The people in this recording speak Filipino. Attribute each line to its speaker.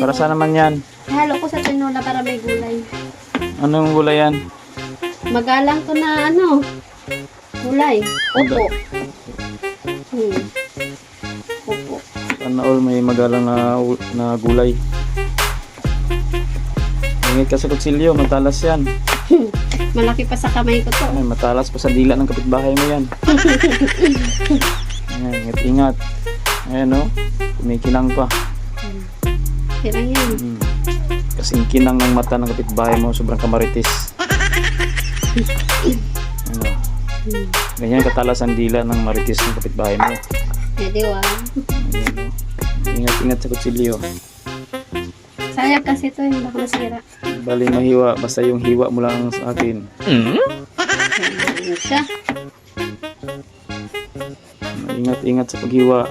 Speaker 1: Para saan naman yan?
Speaker 2: Halo ko sa tinola para may gulay.
Speaker 1: Anong gulay yan?
Speaker 2: Magalang ko na ano, gulay. Opo. Hmm. Opo.
Speaker 1: Sana all may magalang na, na gulay. Ingit ka sa kutsilyo, matalas yan.
Speaker 2: Malaki pa sa kamay ko to.
Speaker 1: Ay, matalas pa sa dila ng kapitbahay mo yan. Ayan, ingat, ingat. Ayan o, kumikinang pa.
Speaker 2: Kaya yan.
Speaker 1: Hmm. Kasing kinang ng mata ng kapitbahay mo, sobrang kamaritis. Ano,
Speaker 2: Hmm.
Speaker 1: ganyan katalas ang dila ng maritis ng kapitbahay mo.
Speaker 2: Pwede wa.
Speaker 1: Ayan, o. Ingat, ingat sa kutsilyo.
Speaker 2: Sayang kasi to, hindi baka masira.
Speaker 1: Bali mahiwa, basta yung hiwa mo lang sa akin.
Speaker 2: Siya.
Speaker 1: Ingat, ingat sa paghiwa.